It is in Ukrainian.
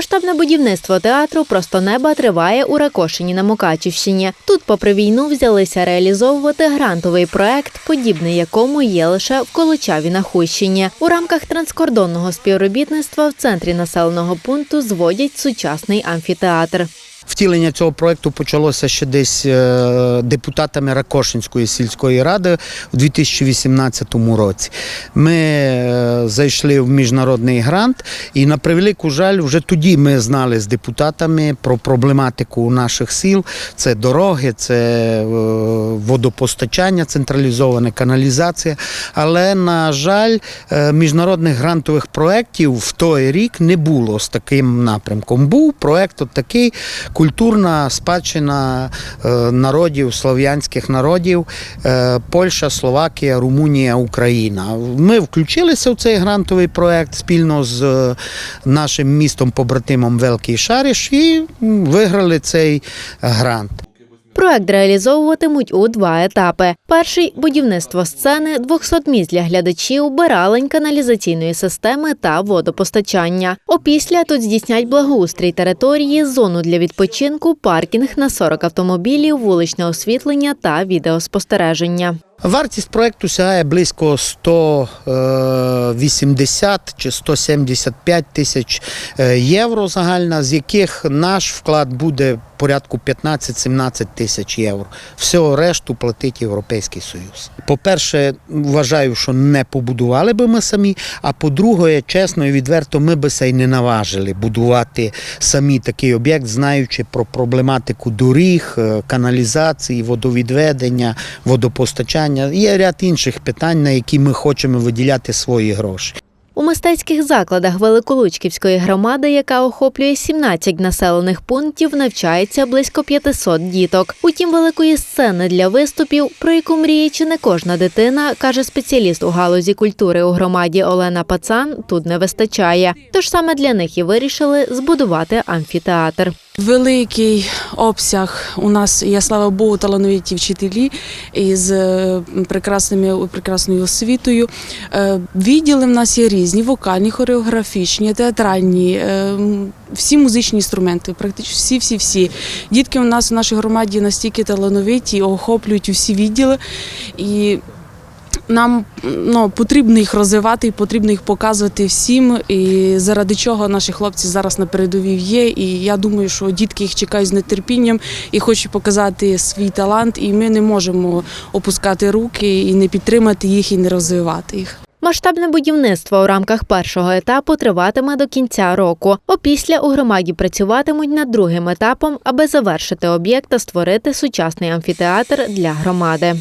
Масштабне будівництво театру просто неба триває у Ракошині на Мукачівщині. Тут, попри війну, взялися реалізовувати грантовий проект, подібний якому є лише в Колочаві на Хущині. У рамках транскордонного співробітництва в центрі населеного пункту зводять сучасний амфітеатр. Втілення цього проекту почалося ще десь е, депутатами Ракошинської сільської ради у 2018 році. Ми е, зайшли в міжнародний грант, і на превелику жаль, вже тоді ми знали з депутатами про проблематику наших сіл. Це дороги, це е, водопостачання, централізована каналізація. Але, на жаль, міжнародних грантових проєктів в той рік не було з таким напрямком. Був проєкт такий культурна спадщина е, народів, слов'янських народів, е, Польща, Словакія, Румунія, Україна. Ми включилися в цей грантовий проєкт спільно з е, нашим містом побратимом Великий Шаріш і виграли цей грант. Проект реалізовуватимуть у два етапи: перший будівництво сцени, 200 місць для глядачів, биралень, каналізаційної системи та водопостачання. Опісля тут здійснять благоустрій території, зону для відпочинку, паркінг на 40 автомобілів, вуличне освітлення та відеоспостереження. Вартість проекту сягає близько 180 чи 175 тисяч е, євро загальна, з яких наш вклад буде порядку 15-17 тисяч євро. Всього решту платить Європейський Союз. По-перше, вважаю, що не побудували би ми самі. А по-друге, чесно і відверто, ми би се й не наважили будувати самі такий об'єкт, знаючи про проблематику доріг, е, каналізації, водовідведення, водопостачання. Є ряд інших питань, на які ми хочемо виділяти свої гроші. У мистецьких закладах Великолучківської громади, яка охоплює 17 населених пунктів, навчається близько 500 діток. Утім, великої сцени для виступів, про яку мріє чи не кожна дитина, каже спеціаліст у галузі культури у громаді Олена Пацан, тут не вистачає. Тож саме для них і вирішили збудувати амфітеатр. Великий обсяг у нас є, слава Богу, талановиті вчителі із е, прекрасними прекрасною освітою. Е, Відділи в нас є різні: вокальні, хореографічні, театральні, е, всі музичні інструменти, практично всі, всі, всі. Дітки у нас в нашій громаді настільки талановиті, охоплюють усі відділи. І нам ну, потрібно їх розвивати і потрібно їх показувати всім. І заради чого наші хлопці зараз на передовій є. І я думаю, що дітки їх чекають з нетерпінням і хочуть показати свій талант. І ми не можемо опускати руки і не підтримати їх і не розвивати їх. Масштабне будівництво у рамках першого етапу триватиме до кінця року. Опісля у громаді працюватимуть над другим етапом, аби завершити об'єкт та створити сучасний амфітеатр для громади.